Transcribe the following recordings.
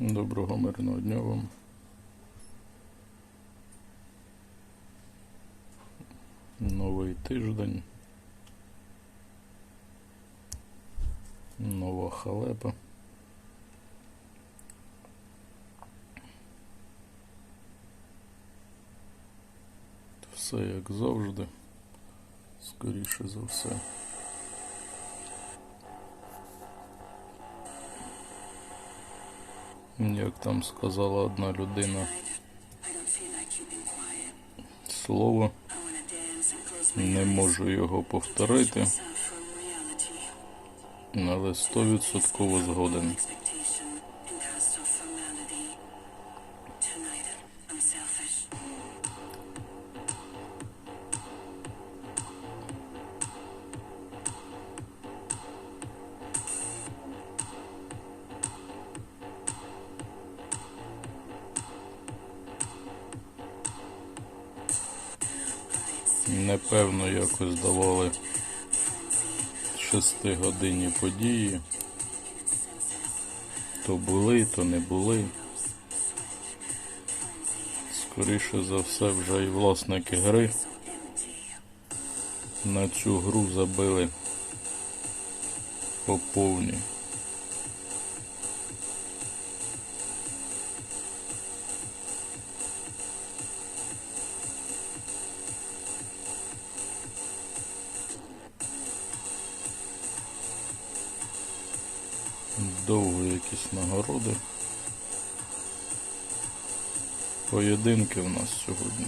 Доброго мирного дня вам. Новий тиждень. Нова халепа. Все як завжди. Скоріше за все. Як там сказала одна людина, слово, не можу його повторити, але стовідсотково згоден. Непевно якось давали шестигодинні події. То були, то не були. Скоріше за все, вже і власники гри на цю гру забили по повній. Довго якісь нагороди. Поєдинки в нас сьогодні.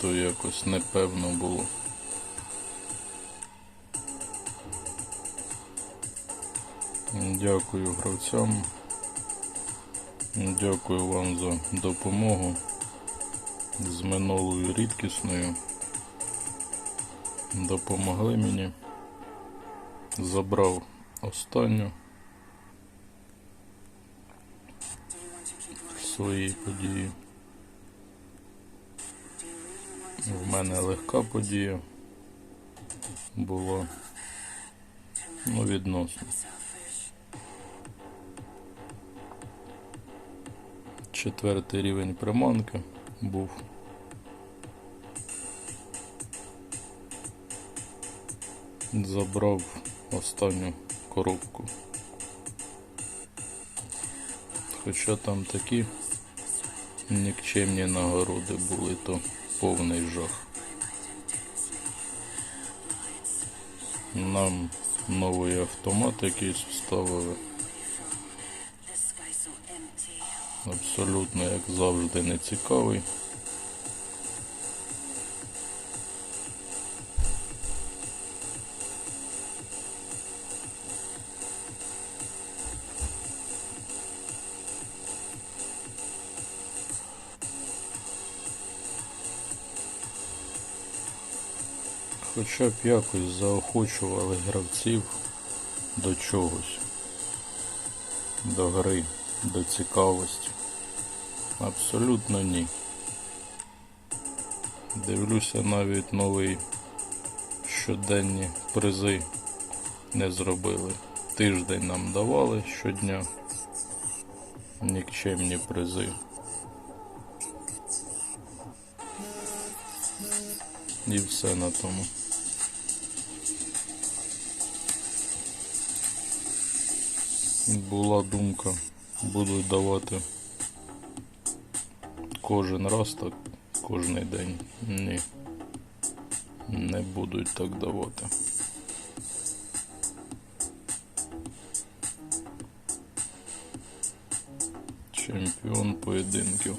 То якось непевно було. Дякую гравцям. Дякую вам за допомогу з минулою рідкісною. Допомогли мені. Забрав останню Do you want to keep working? свої події. В мене легка подія була ну, відносно. Четвертий рівень приманки був. Забрав останню коробку. Хоча там такі нікчемні нагороди були, то повний жах. Нам новий автомат якийсь вставили. Абсолютно, як завжди, не цікавий. Хоча б якось заохочували гравців до чогось, до гри, до цікавості. Абсолютно ні. Дивлюся, навіть новий щоденні призи не зробили. Тиждень нам давали щодня нікчемні призи. І все на тому. Була думка, будуть давати кожен раз так, кожний день. Ні. Не будуть так давати. Чемпіон поєдинків.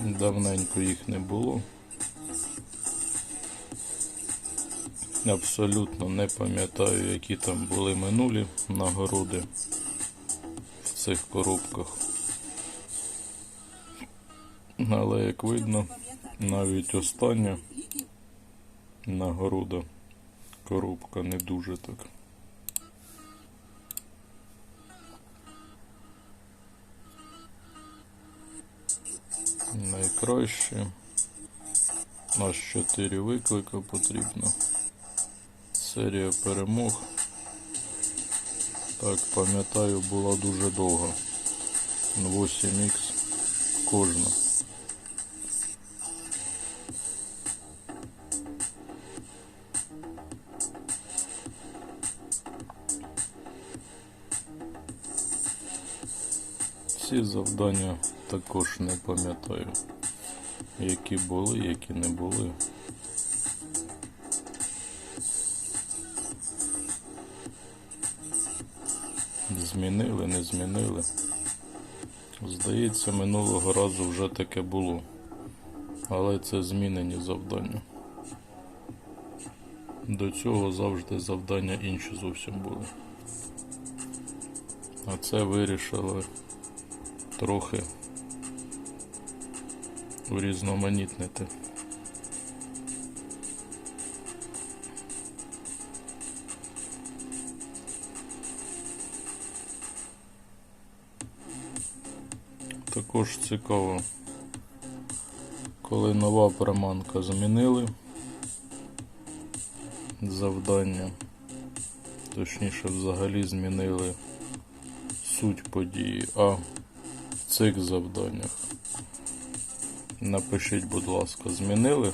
Давненько їх не було. Абсолютно не пам'ятаю, які там були минулі нагороди в цих коробках. Але як видно, навіть остання нагорода коробка не дуже так. Найкраще Аж 4 виклика потрібно. Серія перемог. Так, пам'ятаю, була дуже довга. 8х кожна. Ці завдання також не пам'ятаю, які були, які не були. Змінили, не змінили. Здається, минулого разу вже таке було. Але це змінені завдання. До цього завжди завдання інші зовсім були. А це вирішили трохи урізноманітнити. Також цікаво, коли нова приманка змінили завдання, точніше взагалі змінили суть події, а в цих завданнях. Напишіть, будь ласка, змінили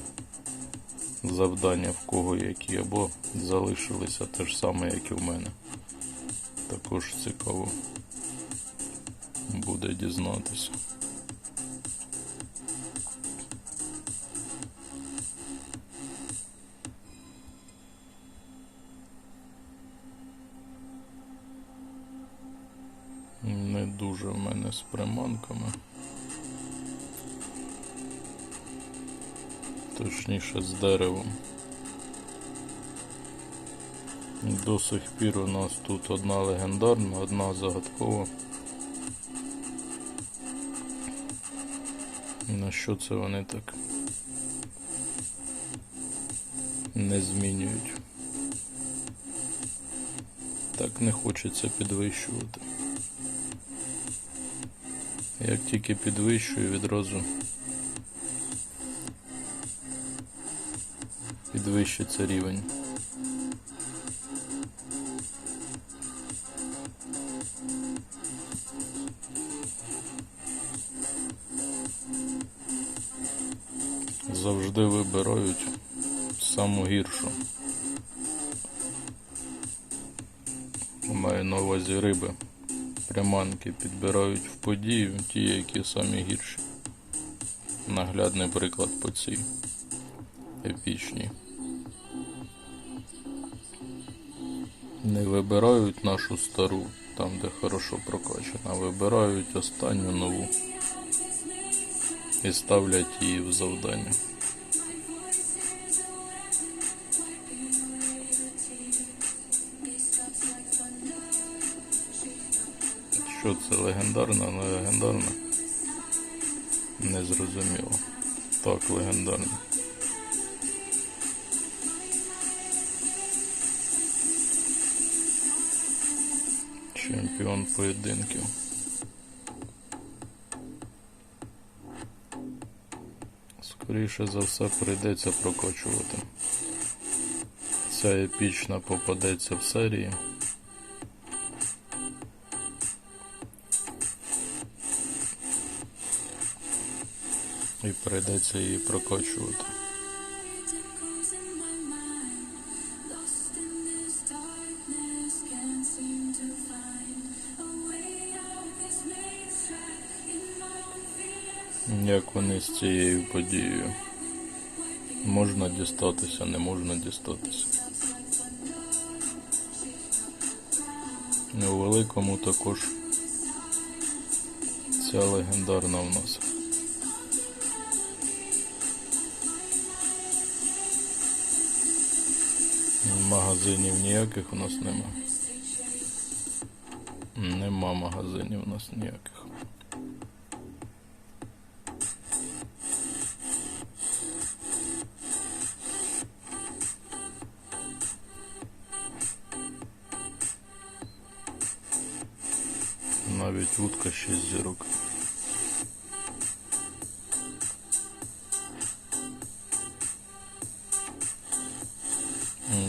завдання в кого які, або залишилися те ж саме, як і в мене. Також цікаво буде дізнатися. Точніше з деревом. До сих пір у нас тут одна легендарна, одна загадкова. На що це вони так не змінюють? Так не хочеться підвищувати. Як тільки підвищую, відразу підвищиться рівень. Завжди вибирають саму гіршу. Маю на увазі риби. Приманки підбирають в подію ті, які самі гірші. Наглядний приклад по цій епічній. Не вибирають нашу стару, там де хорошо прокачана, вибирають останню нову і ставлять її в завдання. Що це легендарна, не легендарна? Не зрозуміло. Так, легендарна. Чемпіон поєдинків. Скоріше за все прийдеться прокачувати. Ця епічна попадеться в серії. І прийдеться її прокачувати. Як вони з цією подією? Можна дістатися, не можна дістатися. У великому також ця легендарна в нас. Магазинів ніяких у нас нема. Нема магазинів у нас ніяких. Вудка 6 зірок.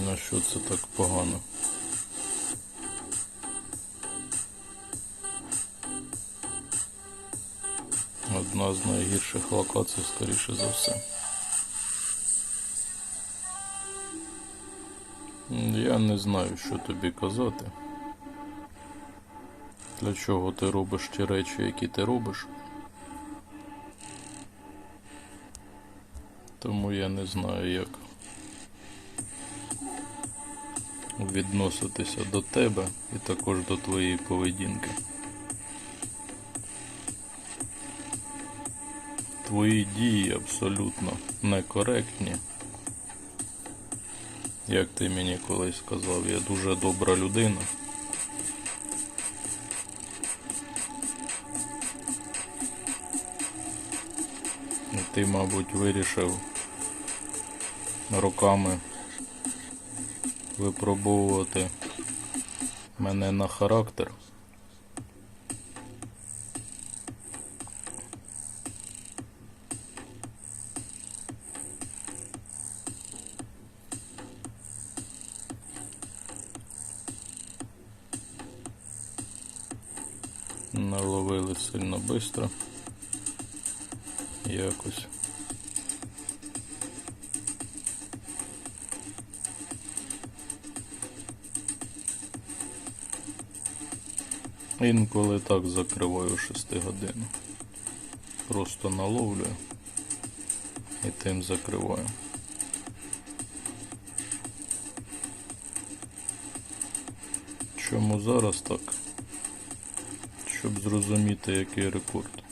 На що це так погано? Одна з найгірших локацій, скоріше за все. Я не знаю, що тобі казати. Для чого ти робиш ті речі, які ти робиш. Тому я не знаю, як відноситися до тебе і також до твоєї поведінки. Твої дії абсолютно некоректні. Як ти мені колись сказав, я дуже добра людина. Ти, мабуть, вирішив роками випробовувати мене на характер. Наловили сильно бистро. Якось. Інколи так закриваю 6 годину. Просто наловлюю і тим закриваю. Чому зараз так? Щоб зрозуміти, який рекорд.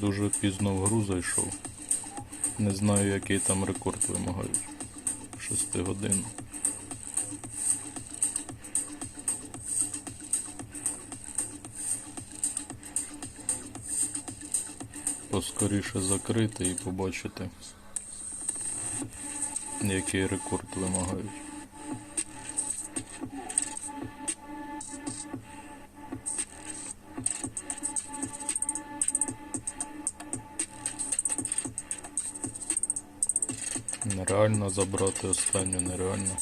Дуже пізно в гру зайшов. Не знаю, який там рекорд вимагають. 6 годин. Поскоріше закрити і побачити, який рекорд вимагають. Нереально забрати останню, нереально.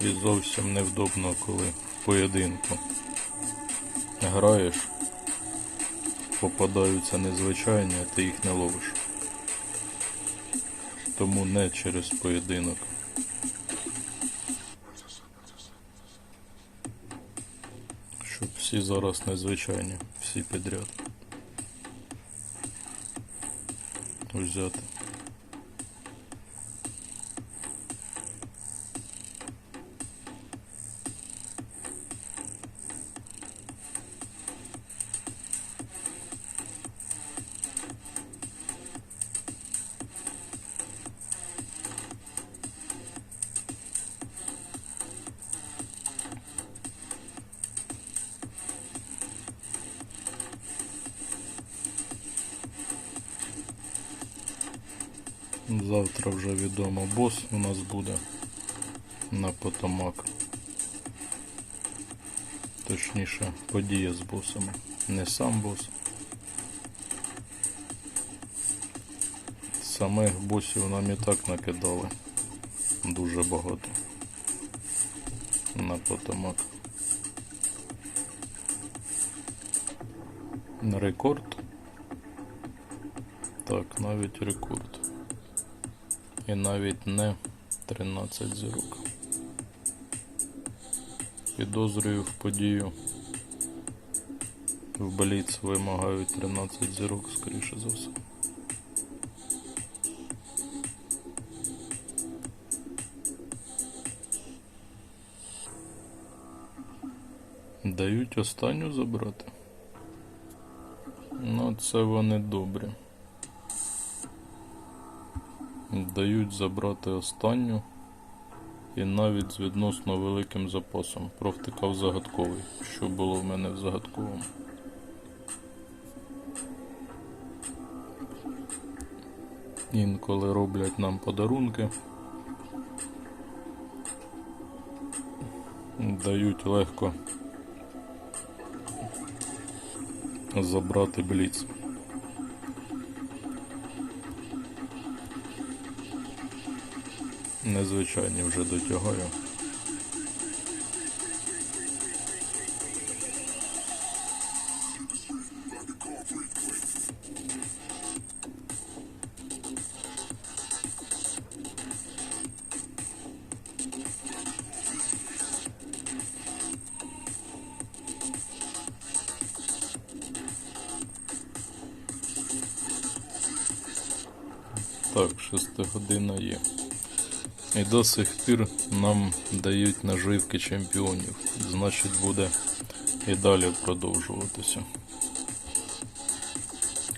І зовсім невдобно, коли в поєдинку граєш, попадаються незвичайні, а ти їх не ловиш. Тому не через поєдинок. Щоб всі зараз незвичайні, всі підряд. Взяти. Завтра вже відомо бос у нас буде на Потомак. Точніше, подія з босами. Не сам бос. Самих босів нам і так накидали. Дуже багато. На Потомак. Рекорд. Так, навіть рекорд. І навіть не 13 зірок. Підозрюю в подію. В Бліц вимагають 13 зірок, скоріше за все. Дають останню забрати. Ну, це вони добрі. Дають забрати останню і навіть з відносно великим запасом. Провтикав загадковий, що було в мене в загадковому. Інколи роблять нам подарунки. Дають легко забрати бліц. Незвичайні вже дотягаю. Так, шестигодина є. І до сих пір нам дають наживки чемпіонів. Значить буде і далі продовжуватися.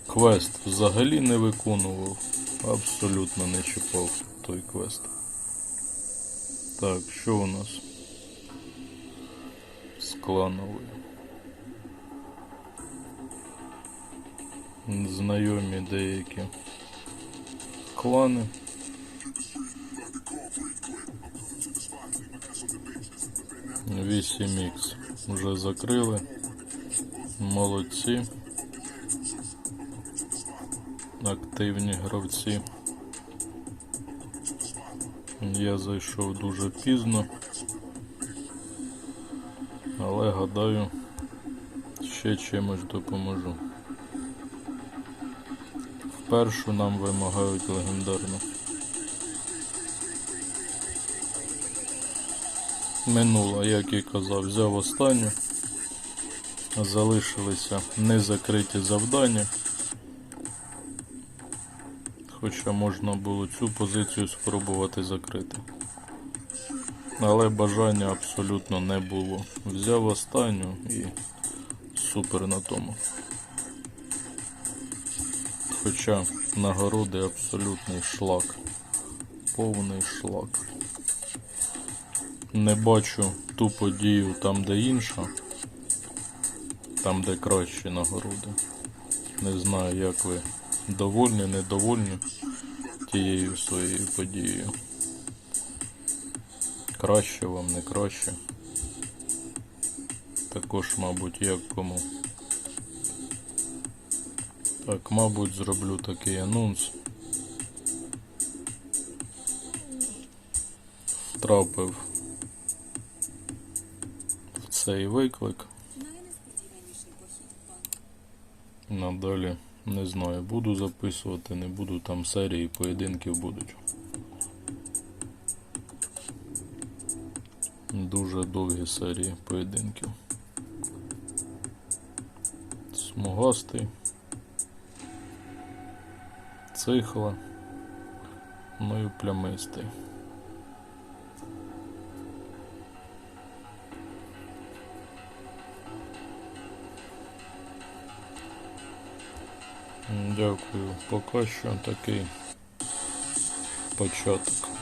Квест взагалі не виконував. Абсолютно не чіпав той квест. Так, що у нас? З клановою. Знайомі деякі клани. Вісім ікс вже закрили. Молодці. Активні гравці. Я зайшов дуже пізно. Але гадаю, ще чимось допоможу. Впершу нам вимагають легендарну. Минула, як і казав, взяв останню. Залишилися незакриті завдання. Хоча можна було цю позицію спробувати закрити. Але бажання абсолютно не було. Взяв останню і супер на тому. Хоча нагороди абсолютний шлак. Повний шлак. Не бачу ту подію там, де інша. Там, де кращі нагороди. Не знаю, як ви довольні, недовольні тією своєю подією. Краще вам, не краще. Також, мабуть, як кому. Так, мабуть, зроблю такий анонс. Втрапив цей виклик. Надалі не знаю, буду записувати, не буду там серії поєдинків будуть. Дуже довгі серії поєдинків. Смугастий. Цихла. Ну і плямистий. Дякую. Поки що такий початок.